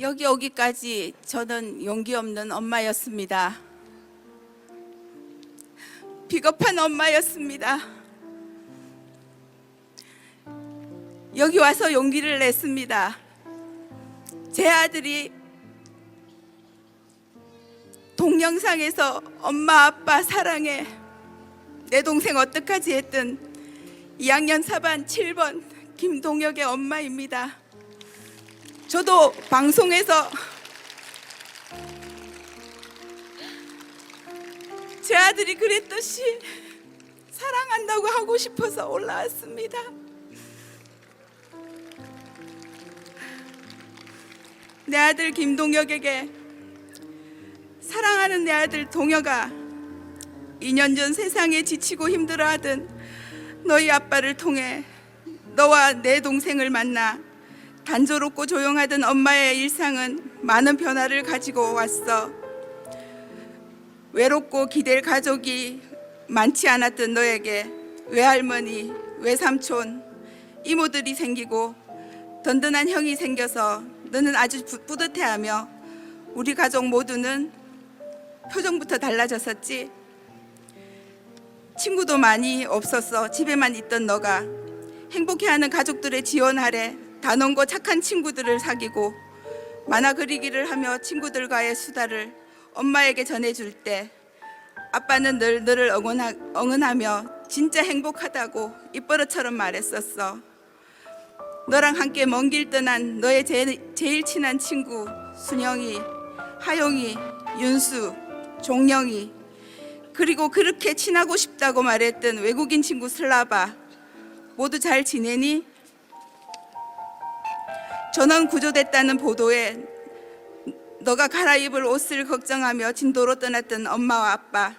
여기 오기까지 저는 용기 없는 엄마였습니다. 비겁한 엄마였습니다. 여기 와서 용기를 냈습니다. 제 아들이 동영상에서 엄마 아빠 사랑해 내 동생 어떡하지 했던 2학년 4반 7번 김동혁의 엄마입니다. 저도 방송에서 제 아들이 그랬듯이 사랑한다고 하고 싶어서 올라왔습니다. 내 아들 김동혁에게 사랑하는 내 아들 동혁아 2년 전 세상에 지치고 힘들어하던 너희 아빠를 통해 너와 내 동생을 만나 단조롭고 조용하던 엄마의 일상은 많은 변화를 가지고 왔어. 외롭고 기댈 가족이 많지 않았던 너에게 외할머니, 외삼촌, 이모들이 생기고 든든한 형이 생겨서 너는 아주 부- 뿌듯해하며 우리 가족 모두는 표정부터 달라졌었지. 친구도 많이 없었어. 집에만 있던 너가 행복해하는 가족들의 지원 아래 단원고 착한 친구들을 사귀고 만화 그리기를 하며 친구들과의 수다를 엄마에게 전해줄 때 아빠는 늘 너를 응원하, 응원하며 진짜 행복하다고 입버릇처럼 말했었어. 너랑 함께 먼 길 떠난 너의 제일, 제일 친한 친구 순영이, 하용이, 윤수, 종영이 그리고 그렇게 친하고 싶다고 말했던 외국인 친구 슬라바 모두 잘 지내니? 전원 구조됐다는 보도에 너가 갈아입을 옷을 걱정하며 진도로 떠났던 엄마와 아빠.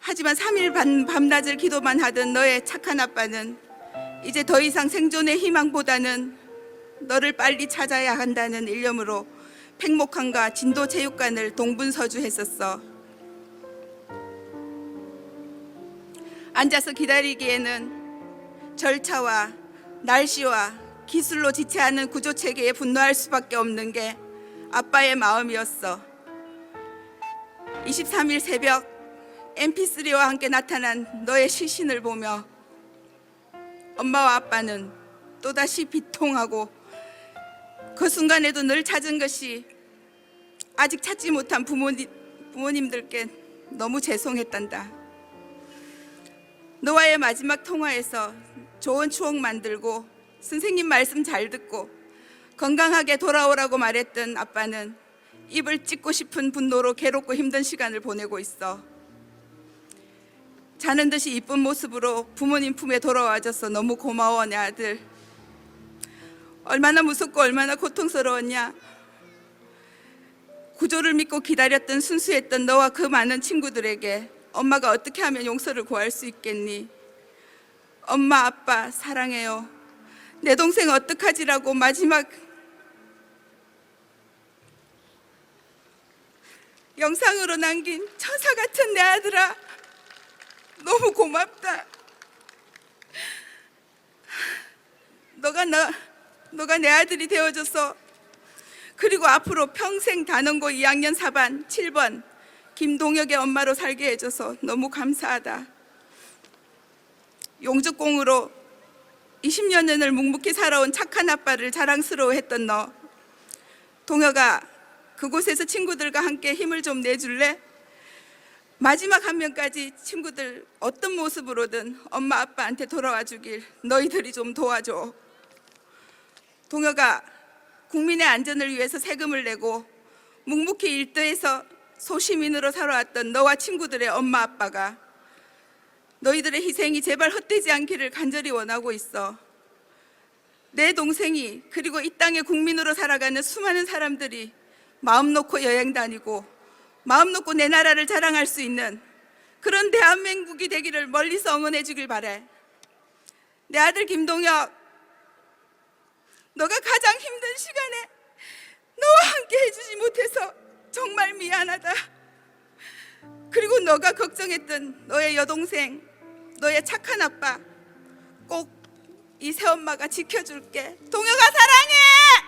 하지만 3일 밤, 밤낮을 기도만 하던 너의 착한 아빠는 이제 더 이상 생존의 희망보다는 너를 빨리 찾아야 한다는 일념으로 팽목항과 진도 체육관을 동분서주했었어. 앉아서 기다리기에는 절차와 날씨와 기술로 지체하는 구조 체계에 분노할 수밖에 없는 게 아빠의 마음이었어. 23일 새벽 MP3와 함께 나타난 너의 시신을 보며 엄마와 아빠는 또다시 비통하고 그 순간에도 늘 찾은 것이 아직 찾지 못한 부모님, 부모님들께 너무 죄송했단다. 너와의 마지막 통화에서 좋은 추억 만들고 선생님 말씀 잘 듣고 건강하게 돌아오라고 말했던 아빠는 입을 찢고 싶은 분노로 괴롭고 힘든 시간을 보내고 있어. 자는 듯이 이쁜 모습으로 부모님 품에 돌아와줘서 너무 고마워 내 아들. 얼마나 무섭고 얼마나 고통스러웠냐. 구조를 믿고 기다렸던 순수했던 너와 그 많은 친구들에게 엄마가 어떻게 하면 용서를 구할 수 있겠니? 엄마 아빠 사랑해요. 내 동생 어떡하지라고 마지막 영상으로 남긴 천사 같은 내 아들아 너무 고맙다. 너가 나 너가 내 아들이 되어줘서 그리고 앞으로 평생 단원고 2학년 4반 7번 김동혁의 엄마로 살게 해줘서 너무 감사하다. 용접공으로 20여 년을 묵묵히 살아온 착한 아빠를 자랑스러워했던 너. 동혁아, 그곳에서 친구들과 함께 힘을 좀 내줄래? 마지막 한 명까지 친구들 어떤 모습으로든 엄마 아빠한테 돌아와 주길 너희들이 좀 도와줘. 동혁아, 국민의 안전을 위해서 세금을 내고 묵묵히 일터에서 소시민으로 살아왔던 너와 친구들의 엄마 아빠가 너희들의 희생이 제발 헛되지 않기를 간절히 원하고 있어. 내 동생이 그리고 이 땅의 국민으로 살아가는 수많은 사람들이 마음 놓고 여행 다니고 마음 놓고 내 나라를 자랑할 수 있는 그런 대한민국이 되기를 멀리서 응원해 주길 바래. 내 아들 김동혁, 너가 가장 힘든 시간에 너와 함께 해주지 못해서 정말 미안하다. 그리고 너가 걱정했던 너의 여동생, 너의 착한 아빠 꼭 이 새엄마가 지켜줄게. 동혁아 사랑해!